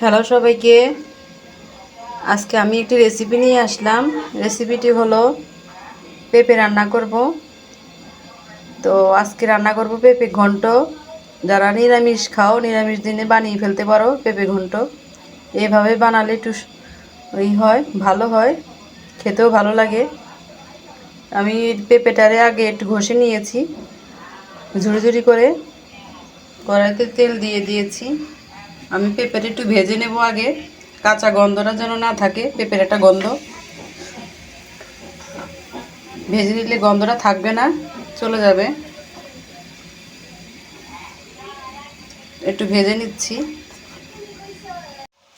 Hello সবাইকে। আজকে আমি একটি রেসিপি নিয়ে আসলাম। রেসিপিটি হলো পেঁপে রান্না করব। তো আজকে রান্না করব পেঁপে ঘন্ট। যারা নিরামিষ খাও, নিরামিষ দিনে বানিয়ে ফেলতে পারো পেঁপে ঘন্ট। এভাবে বানালে একটু ওই হয়, ভালো হয়, খেতেও ভালো লাগে। আমি পেঁপেটারে আগে একটু ঘষে নিয়েছি। ঝুড়ি ঝুড়ি করে কড়াইতে তেল দিয়ে দিয়েছি। আমি পেঁপেটা একটু ভেজে নেব আগে। কাঁচা গন্ধটা যেন না থাকে, পেঁপের একটা গন্ধ। ভেজে নিলে গন্ধটা থাকবে না, চলে যাবে। একটু ভেজে নিচ্ছি।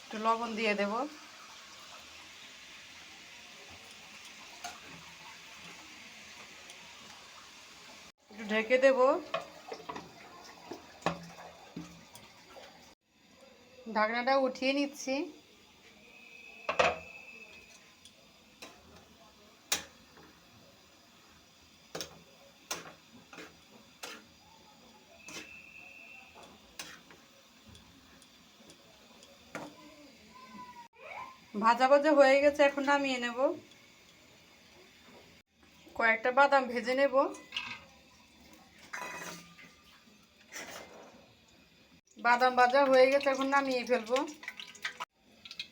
একটু লবণ দিয়ে দেব। একটু ঢেকে দেবো। ঢাকনাটা উঠিয়ে নিচ্ছি। ভাজা ভাজা হয়ে গেছে এখন নামিয়ে নেব। কয়েকটা বাদাম ভেজে নেব। বাদাম ভাজা হয়ে গেছে, এখন নামিয়ে ফেলব।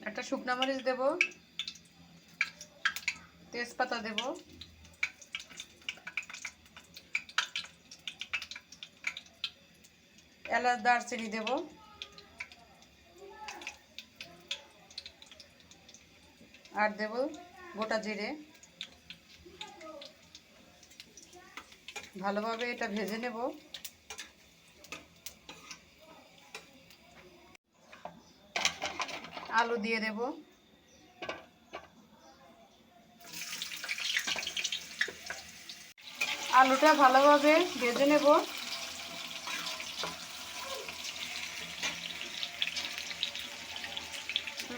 একটা শুকনো মরিচ দেব, তেজপাতা দেব। এলাচ, দারচিনি দেব। আর দেব গোটা জিরে। ভালোভাবে এটা ভেজে নেব। আলু দিয়ে দেব। আলুটা ভালোভাবে ভেজে নেব।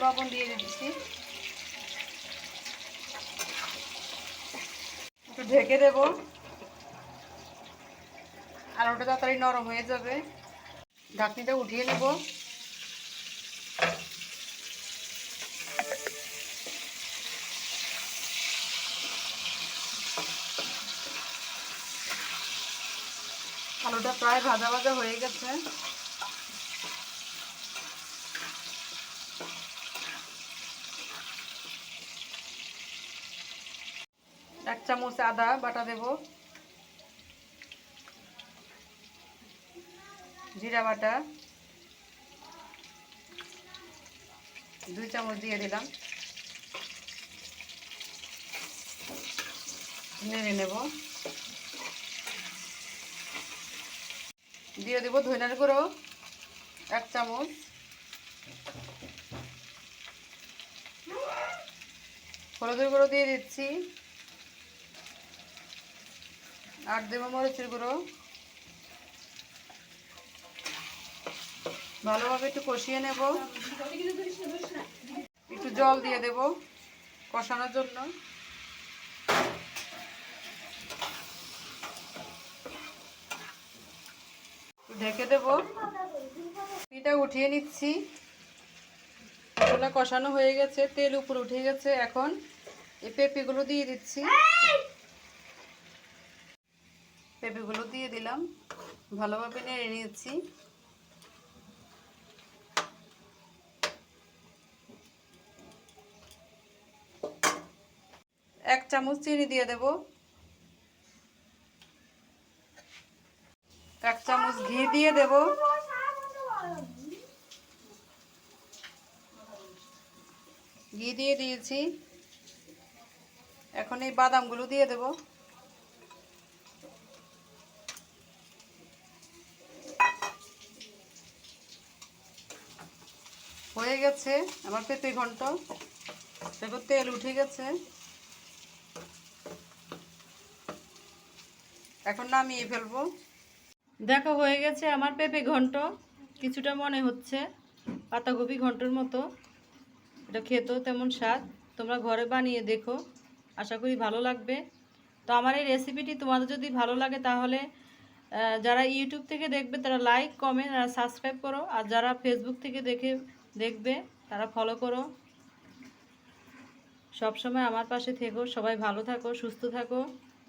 লবণ দিয়ে দিচ্ছি। একটু ঢেকে দেব। আলুটা তাড়াতাড়ি নরম হয়ে যাবে। ঢাকনিটা উঠিয়ে নেব। আলুটা প্রায় ভাজা ভাজা হয়ে গেছে। এক চামচ আদা বাটা দেব। জিরা বাটা। দুই চামচ দিয়ে দিলাম। নেড়ে নেব। দিয়ে দেবো ধনিয়ার গুঁড়ো, এক চামচ। হলুদের গুঁড়ো দিয়ে দিচ্ছি। আর দেবো মরিচের গুঁড়ো। ভালোভাবে একটু কষিয়ে নেব। একটু জল দিয়ে দেব কষানোর জন্য। ঢেকে দেব। এটা উঠিয়ে নিচ্ছি। মশলা কষানো হয়ে গেছে, তেল উপরে উঠে গেছে এখন। এই পেঁপেগুলো দিয়ে দিচ্ছি। পেঁপেগুলো দিয়ে দিলাম। ভালোভাবে নেড়ে নিয়েছি। এক চামচ চিনি দিয়ে দেব। এক চামচ ঘি দিয়ে দেব। ঘি দিয়ে দিয়েছি। এখন এই বাদামগুলো দিয়ে দেব। হয়ে গেছে আমার পেঁপে ঘন্ট। দেখো তেল উঠে গেছে। এখন নামিয়ে ফেলব। দেখো হয়ে গেছে আমার পেঁপে ঘন্ট। কিছুটা মনে হচ্ছে, পাতাকপি ঘন্টর মতো। এটা খেতেও তেমন স্বাদ। তোমরা ঘরে বানিয়ে দেখো, আশা করি ভালো লাগবে। তো আমার এই রেসিপিটি তোমাদের যদি ভালো লাগে তাহলে যারা ইউটিউব থেকে দেখবে তারা লাইক কমেন্ট আর সাবস্ক্রাইব করো। আর যারা ফেসবুক থেকে দেখে, দেখবে তারা ফলো করো। সবসময় আমার পাশে থেকো, সবাই ভালো থাকো, সুস্থ থাকো।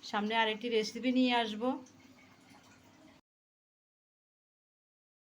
সামনে আরেকটি রেসিপি নিয়ে আসব।